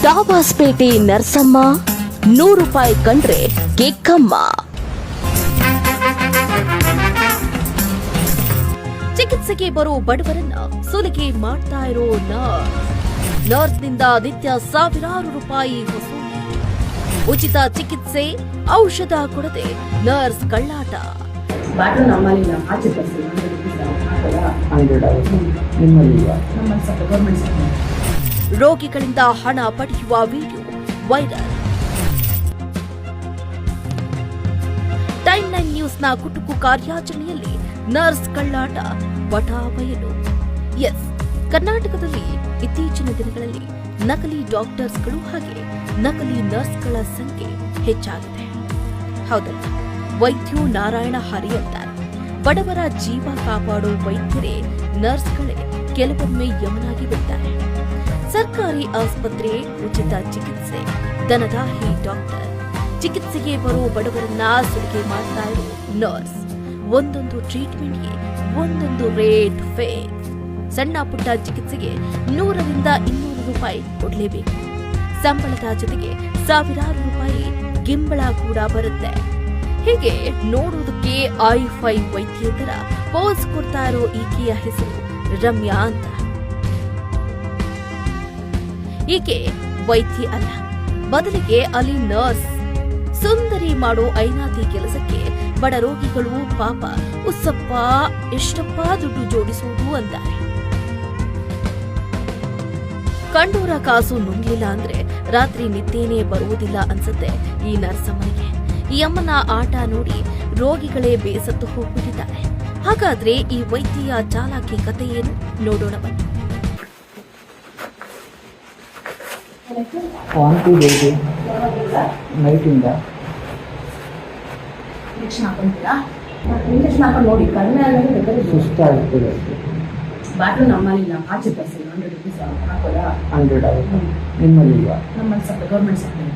ಡಾಬಾಸ್ಪೇಟೆ ನರ್ಸಮ್ಮ ನೂರು ರೂಪಾಯಿ ಕಂಡ್ರೆ ಕೆಕ್ಕಮ್ಮ ಚಿಕಿತ್ಸೆಗೆ ಬರೋ ಬಡವರನ್ನ ಸುಲಿಗೆ ಮಾಡ್ತಾ ಇರೋ ನರ್ಸ್. ನಿಂದ ನಿತ್ಯ ಸಾವಿರಾರು ರೂಪಾಯಿ ಉಚಿತ ಚಿಕಿತ್ಸೆ ಔಷಧ ಕೊಡದೆ ನರ್ಸ್ ಕಳ್ಳಾಟ. ನಮ್ಮಲ್ಲಿ ರೋಗಿಗಳಿಂದ ಹಣ ಪಡೆಯುವ ವಿಡಿಯೋ ವೈರಲ್. ಟೈಮ್ ನೈನ್ ನ್ಯೂಸ್ನ ಕುಟುಕು ಕಾರ್ಯಾಚರಣೆಯಲ್ಲಿ ನರ್ಸ್ ಕಳ್ಳಾಟ ವಟ ಬಯಲು ಎಸ್, ಕರ್ನಾಟಕದಲ್ಲಿ ಇತ್ತೀಚಿನ ದಿನಗಳಲ್ಲಿ ನಕಲಿ ಡಾಕ್ಟರ್ಸ್ಗಳು ಹಾಗೆ ನಕಲಿ ನರ್ಸ್ಗಳ ಸಂಖ್ಯೆ ಹೆಚ್ಚಾಗಿದೆ. ಹೌದಲ್ಲ, ವೈದ್ಯು ನಾರಾಯಣ ಹರಿ ಅಂತಾರೆ. ಬಡವರ ಜೀವ ಕಾಪಾಡೋ ವೈದ್ಯರೇ ನರ್ಸ್ಗಳೇ, ಕೆಲವೊಮ್ಮೆ ಯಮನಾಗಿ ಬಿಡ್ತಾರೆ. ಸರ್ಕಾರಿ ಆಸ್ಪತ್ರೆ ಉಚಿತ ಚಿಕಿತ್ಸೆ. ದನದಾಹಿ ಡಾಕ್ಟರ್. ಚಿಕಿತ್ಸೆಗೆ ಬರುವ ಬಡವರನ್ನ ಸುಲಿಗೆ ಮಾಡ್ತಾ ಇರೋ ನರ್ಸ್. ಒಂದೊಂದು ಟ್ರೀಟ್ಮೆಂಟ್ಗೆ ಒಂದೊಂದು ರೇಟ್ ಫೇ. ಸಣ್ಣ ಪುಟ್ಟ ಚಿಕಿತ್ಸೆಗೆ ನೂರರಿಂದ ಇನ್ನೂರು ರೂಪಾಯಿ ಕೊಡಲೇಬೇಕು. ಸಂಬಳದ ಜೊತೆಗೆ ಸಾವಿರಾರು ರೂಪಾಯಿ ಗಿಂಬಳ ಕೂಡ ಬರುತ್ತೆ. ಹೀಗೆ ನೋಡೋದಕ್ಕೆ ಐ ಫೈ ವೈದ್ಯೇತರ ಪೋಸ್ ಕೊಡ್ತಾ ಇರೋ ಈಕೆಯ ಹೆಸರು ರಮ್ಯಾ ಅಂತ. ಈಕೆ ವೈದ್ಯ ಅಲ್ಲ. ಬದಲಿಗೆ ಅಲ್ಲಿ ನರ್ಸ್. ಸುಂದರಿ ಮಾಡೋ ಐನಾತಿ ಕೆಲಸಕ್ಕೆ ಬಡ ರೋಗಿಗಳು ಪಾಪ. ಉಸ್ಸಪ್ಪ ಎಷ್ಟಪ್ಪ ದುಡ್ಡು ಜೋಡಿಸುವುದು ಅಂತಾರೆ. ಕಂಡೂರ ಕಾಸು ನುಂಗ್ಲಿಲ್ಲ ಅಂದ್ರೆ ರಾತ್ರಿ ನಿದ್ದೇನೆ ಬರುವುದಿಲ್ಲ ಅನ್ಸುತ್ತೆ ಈ ನರ್ಸಮ್ಮನಿಗೆ. ಈ ಅಮ್ಮನ ಆಟ ನೋಡಿ ರೋಗಿಗಳೇ ಬೇಸತ್ತು ಹೋಗ್ಬಿಟ್ಟಿದ್ದಾರೆ. ಹಾಗಾದ್ರೆ ಈ ವೈದ್ಯ ಚಾಲಾಕಿ ಕಥೆ ಏನು ನೋಡೋಣ ಬನ್ನಿ. ವಾಂತಿ ಬೇದಿ ನೈಟಿಂದ. ಇಂಜೆಕ್ಷನ್ ಹಾಕೊಂತೀರಾ? ಇಂಜೆಕ್ಷನ್ ಹಾಕೊಂಡು ನೋಡಿ ಕಡಿಮೆ ಆಗಿದೆ ಬೇಕಾದ್ರೆ ಸುಸ್ತಾಗ್ತದೆ. ಬಾಟ್ಲು ನಮ್ಮಲ್ಲಿ ಇಲ್ಲ ಆಚೆ ಬರ್ಸಿ ಹಂಡ್ರೆಡ್ ರುಪೀಸ್ ಹಾಕೋದಾ? ಹಂಡ್ರೆಡ್ ಆಗುತ್ತೆ ನಿಮ್ಮಲ್ಲಿ ಇಲ್ಲ ನಮ್ಮಲ್ಲಿ ಸ್ವಲ್ಪ ಗೌರ್ಮೆಂಟ್ ಸಪ್ಲೈ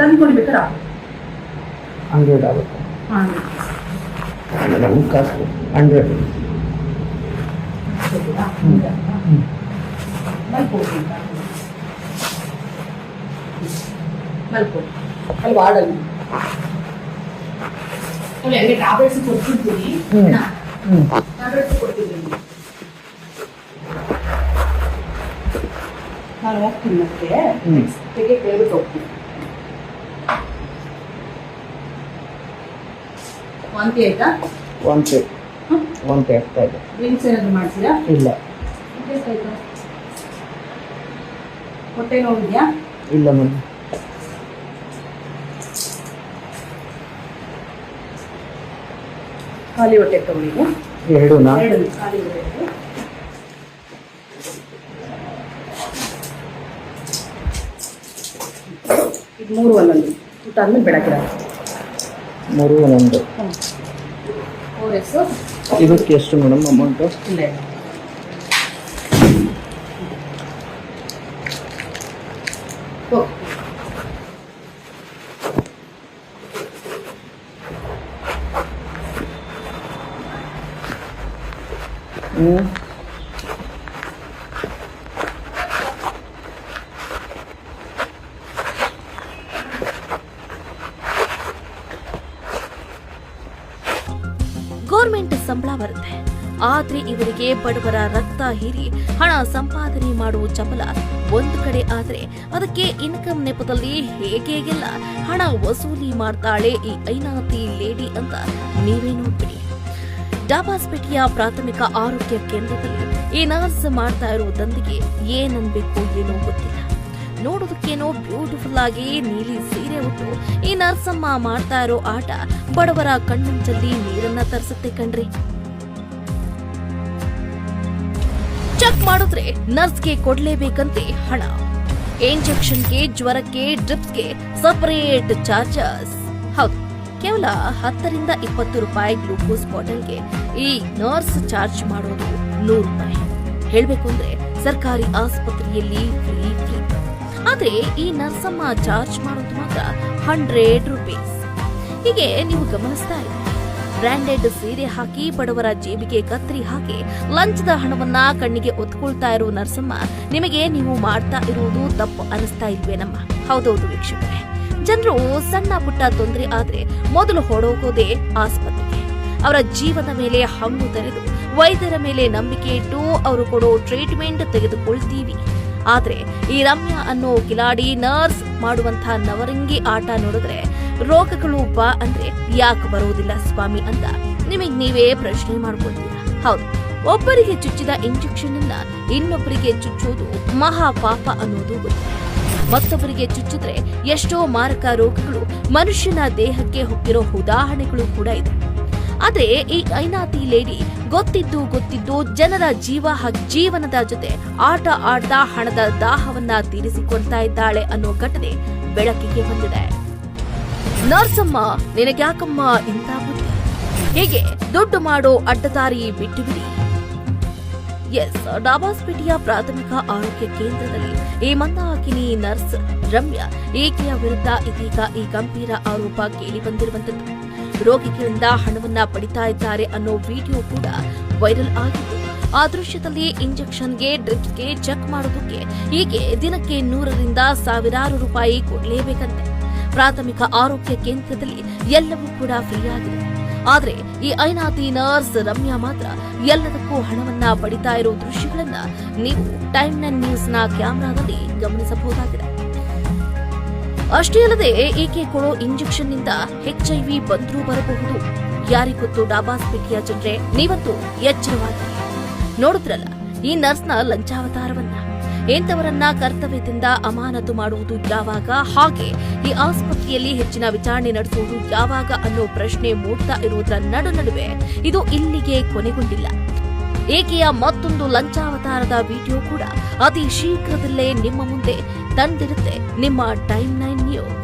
ತಂದು ಕೊಡಿ ಬೇಕಾರೆ ಹಂಡ್ರೆಡ್ ಆಗುತ್ತೆ. ಹಾಂ ನಮ್ಗೆ ಕಾಸು ಹಂಡ್ರೆಡ್ ಮಲ್ಕೊಡಿ ಮಲ್ಕೊಡಿ ಅಲ್ಲಿ ವಾರ್ಡಲ್ಲಿ. ಅಲ್ಲಿ ಹಂಗೆ ಟ್ಯಾಬ್ಲೆಟ್ಸ್ ಕೊಡ್ತಿದ್ದೀನಿ. ಟ್ಯಾಬ್ಲೆಟ್ಸ್ ಕೊಡ್ತಿದ್ದೀನಿ. ನಾನು ಹೋಗ್ತೀನಿ ಮತ್ತೆ. ತೆಗೆ ಕೇಳ್ಬಿಟ್ಟು ಹೋಗ್ತೀನಿ. ವಾಂತಿ ಆಯ್ತಾ? ವಾಂತಿ. ವಾಂತಿ ಆಗ್ತಾ ಇದೆ. ಡ್ರಿಂಕ್ಸ್ ಏನಾದ್ರು ಮಾಡ್ತೀರಾ? ಇಲ್ಲ. ಹೊಟ್ಟೆ ನೋವಿದ್ಯಾ? ಇಲ್ಲ ಮೇಡಮ್ ಖಾಲಿ ಹೊಟ್ಟೆ ತಗೊಳ್ಳಿ ಎರಡೂನಾ ಎರಡು ಖಾಲಿ ಹೊಟ್ಟೆ ಇದು ಮೂರು ಒಂದೊಂದು ಊಟ ಆದ್ಮೇಲೆ ಬೆಳಗ್ಗೆ ಮೂರು ಒಂದೊಂದು ಓ ಎಸ್ಸು ಇದಕ್ಕೆ ಎಷ್ಟು ಮೇಡಮ್ ಅಮೌಂಟು ಇಲ್ಲ ಇಲ್ಲ ಗೌರ್ಮೆಂಟ್ ಸಂಬಳ ಬರುತ್ತೆ. ಆದ್ರೆ ಇವರಿಗೆ ಬಡವರ ರಕ್ತ ಹೀರಿ ಹಣ ಸಂಪಾದನೆ ಮಾಡುವ ಚಪಲ ಒಂದು ಕಡೆ ಆದ್ರೆ ಅದಕ್ಕೆ ಇನ್ಕಮ್ ನೆಪದಲ್ಲಿ ಹೇಗೆಲ್ಲ ಹಣ ವಸೂಲಿ ಮಾಡ್ತಾಳೆ ಈ ಐನಾತಿ ಲೇಡಿ ಅಂತ ನೀವೇನು ನೋಡ್ಬಿಡಿ. ಡಾಬಾಸ್ಪೇಟೆಯ ಪ್ರಾಥಮಿಕ ಆರೋಗ್ಯ ಕೇಂದ್ರದಲ್ಲಿ ಈ ನರ್ಸ್ ಮಾಡ್ತಾ ಇರುವುದೊಂದಿಗೆ ದಂದಿಗೆ ಏನನ್ಬೇಕು ಏನೋ ಗೊತ್ತಿಲ್ಲ. ನೋಡೋದಕ್ಕೇನೋ ಬ್ಯೂಟಿಫುಲ್ ಆಗಿ ನೀಲಿ ಸೀರೆ ಉಟ್ಟು ಈ ನರ್ಸಮ್ಮ ಮಾಡ್ತಾ ಇರೋ ಆಟ ಬಡವರ ಕಣ್ಣಂಚಲ್ಲಿ ನೀರನ್ನ ತರಿಸುತ್ತೆ ಕಣ್ರಿ. ಚೆಕ್ ಮಾಡಿದ್ರೆ ನರ್ಸ್ಗೆ ಕೊಡ್ಲೇಬೇಕಂತೆ ಹಣ. ಇಂಜೆಕ್ಷನ್ಗೆ ಜ್ವರಕ್ಕೆ ಡ್ರಿಪ್ಸ್ಗೆ ಸಪರೇಟ್ ಚಾರ್ಜಸ್ ಹೌದು. ಕೇವಲ ಹತ್ತರಿಂದ ಇಪ್ಪತ್ತು ರೂಪಾಯಿ ಗ್ಲೂಕೋಸ್ ಬಾಟಲ್ಗೆ ಈ ನರ್ಸ್ ಚಾರ್ಜ್ ಮಾಡೋದು ನೂರು ರೂಪಾಯಿ. ಹೇಳಬೇಕು ಅಂದ್ರೆ ಸರ್ಕಾರಿ ಆಸ್ಪತ್ರೆಯಲ್ಲಿ ಫ್ರೀ ಫ್ರೀ ಆದ್ರೆ ಈ ನರ್ಸಮ್ಮ ಚಾರ್ಜ್ ಮಾಡೋದು ಮಾತ್ರ ಹಂಡ್ರೆಡ್ ರುಪೀಸ್. ಹೀಗೆ ನೀವು ಗಮನಿಸ್ತಾ ಇರಿ. ಬ್ರಾಂಡೆಡ್ ಸೀರೆ ಹಾಕಿ ಬಡವರ ಜೇಬಿಗೆ ಕತ್ತರಿ ಹಾಕಿ ಲಂಚದ ಹಣವನ್ನ ಕಣ್ಣಿಗೆ ಒತ್ಕೊಳ್ತಾ ಇರೋ ನರ್ಸಮ್ಮ ನಿಮಗೆ ನೀವು ಮಾಡ್ತಾ ಇರುವುದು ತಪ್ಪು ಅನಿಸ್ತಾ ಇಲ್ವೇನಮ್ಮ ಹೌದೌದು ವೀಕ್ಷಕರೇ. ಜನರು ಸಣ್ಣ ಪುಟ್ಟ ತೊಂದರೆ ಆದ್ರೆ ಮೊದಲು ಹೊಡೋಗೋದೇ ಆಸ್ಪತ್ರೆಗೆ. ಅವರ ಜೀವನ ಮೇಲೆ ಹಂಗು ತೆರೆದು, ವೈದ್ಯರ ಮೇಲೆ ನಂಬಿಕೆ ಇಟ್ಟು ಅವರು ಕೊಡೋ ಟ್ರೀಟ್ಮೆಂಟ್ ತೆಗೆದುಕೊಳ್ತೀವಿ. ಆದ್ರೆ ಈ ರಮ್ಯಾ ಅನ್ನೋ ಕಿಲಾಡಿ ನರ್ಸ್ ಮಾಡುವಂತಹ ನವರಂಗಿ ಆಟ ನೋಡಿದ್ರೆ ರೋಗಗಳು ಬಾ ಅಂದ್ರೆ ಯಾಕೆ ಬರೋದಿಲ್ಲ ಸ್ವಾಮಿ ಅಂತ ನಿಮಗ್ ನೀವೇ ಪ್ರಶ್ನೆ ಮಾಡ್ಕೊಳ್ತೀರಾ? ಹೌದು, ಒಬ್ಬರಿಗೆ ಚುಚ್ಚಿದ ಇಂಜೆಕ್ಷನ್ ಅನ್ನ ಇನ್ನೊಬ್ಬರಿಗೆ ಚುಚ್ಚೋದು ಮಹಾಪಾಪ ಅನ್ನೋದು ಗೊತ್ತು. ಮತ್ತೊಬ್ಬರಿಗೆ ಚುಚ್ಚಿದ್ರೆ ಎಷ್ಟೋ ಮಾರಕ ರೋಗಗಳು ಮನುಷ್ಯನ ದೇಹಕ್ಕೆ ಹೊಕ್ಕಿರೋ ಉದಾಹರಣೆಗಳು ಕೂಡ ಇದೆ. ಆದ್ರೆ ಈ ಐನಾತಿ ಲೇಡಿ ಗೊತ್ತಿದ್ದು ಗೊತ್ತಿದ್ದು ಜನರ ಜೀವ ಜೀವನದ ಜೊತೆ ಆಟ ಆಡ್ತಾ ಹಣದ ದಾಹವನ್ನ ತೀರಿಸಿಕೊಳ್ತಾ ಇದ್ದಾಳೆ ಅನ್ನೋ ಘಟನೆ ಬೆಳಕಿಗೆ ಬಂದಿದೆ. ನರ್ಸಮ್ಮ, ನಿನಗ್ಯಾಕಮ್ಮ ಇಂಥ ಬುದ್ಧಿ? ಹೀಗೆ ದುಡ್ಡು ಮಾಡೋ ಅಡ್ಡದಾರಿ ಬಿಟ್ಟು ಬಿಡಿ. ಎಸ್ ಡಾಬಾಸ್ಪೇಟೆಯ ಪ್ರಾಥಮಿಕ ಆರೋಗ್ಯ ಕೇಂದ್ರದಲ್ಲಿ ಈ ಮಂದಾಕಿನಿ ನರ್ಸ್ ರಮ್ಯಾ ಈಕೆಯ ವಿರುದ್ಧ ಇದೀಗ ಈ ಗಂಭೀರ ಆರೋಪ ಕೇಳಿ ಬಂದಿರುವಂತದ್ದು ರೋಗಿಗಳಿಂದ ಹಣವನ್ನ ಪಡಿತಾ ಇದ್ದಾರೆ ಅನ್ನೋ ವಿಡಿಯೋ ಕೂಡ ವೈರಲ್ ಆಗಿತ್ತು ಆ ದೃಶ್ಯದಲ್ಲಿ ಇಂಜೆಕ್ಷನ್ಗೆ ಡ್ರಿಪ್ಸ್ಗೆ ಚೆಕ್ ಮಾಡೋದಕ್ಕೆ ಹೀಗೆ ದಿನಕ್ಕೆ ನೂರರಿಂದ ಸಾವಿರಾರು ರೂಪಾಯಿ ಕೊಡಲೇಬೇಕಂತೆ. ಪ್ರಾಥಮಿಕ ಆರೋಗ್ಯ ಕೇಂದ್ರದಲ್ಲಿ ಎಲ್ಲವೂ ಕೂಡ ಫ್ರೀ ಆಗಿದೆ ಆದ್ರೆ ಈ ಐನಾತಿ ನರ್ಸ್ ರಮ್ಯಾ ಮಾತ್ರ ಎಲ್ಲದಕ್ಕೂ ಹಣವನ್ನ ಪಡಿತಾ ಇರೋ ದೃಶ್ಯಗಳನ್ನ ನೀವು ಟೈಮ್ ನೈನ್ ನ್ಯೂಸ್ನ ಕ್ಯಾಮೆರಾದಲ್ಲಿ ಗಮನಿಸಬಹುದಾಗಿದೆ. ಅಷ್ಟೇ ಅಲ್ಲದೆ ಈಕೆ ಕೊಡೋ ಇಂಜೆಕ್ಷನ್ನಿಂದ ಎಚ್ಐವಿ ಬಂದರೂ ಬರಬಹುದು. ಯಾರಿಗೊತ್ತು ಡಾಬಾಸ್ಪೇಟೆಯ ಜನರೇ? ನೀವಂತೂ ಎಚ್ಚರವಾಗಿ ನೋಡಿದ್ರಲ್ಲ, ಈ ನರ್ಸ್ನ ಲಂಚಾವತಾರವನ್ನ. ಇಂಥವರನ್ನ ಕರ್ತವ್ಯದಿಂದ ಅಮಾನತು ಮಾಡುವುದು ಯಾವಾಗ? ಹಾಗೆ ಈ ಆಸ್ಪತ್ರೆಯಲ್ಲಿ ಹೆಚ್ಚಿನ ವಿಚಾರಣೆ ನಡೆಸುವುದು ಯಾವಾಗ ಅನ್ನೋ ಪ್ರಶ್ನೆ ಮೂಡ್ತಾ ಇರುವುದರ ನಡು ನಡುವೆ ಇದು ಇಲ್ಲಿಗೆ ಕೊನೆಗೊಂಡಿಲ್ಲ. ಏಕೆಯ ಮತ್ತೊಂದು ಲಂಚಾವತಾರದ ವಿಡಿಯೋ ಕೂಡ ಅತಿ ಶೀಘ್ರದಲ್ಲೇ ನಿಮ್ಮ ಮುಂದೆ ತಂದಿರುತ್ತೆ. ನಿಮ್ಮ ಟೈಮ್ ನೈನ್ ನ್ಯೂಸ್.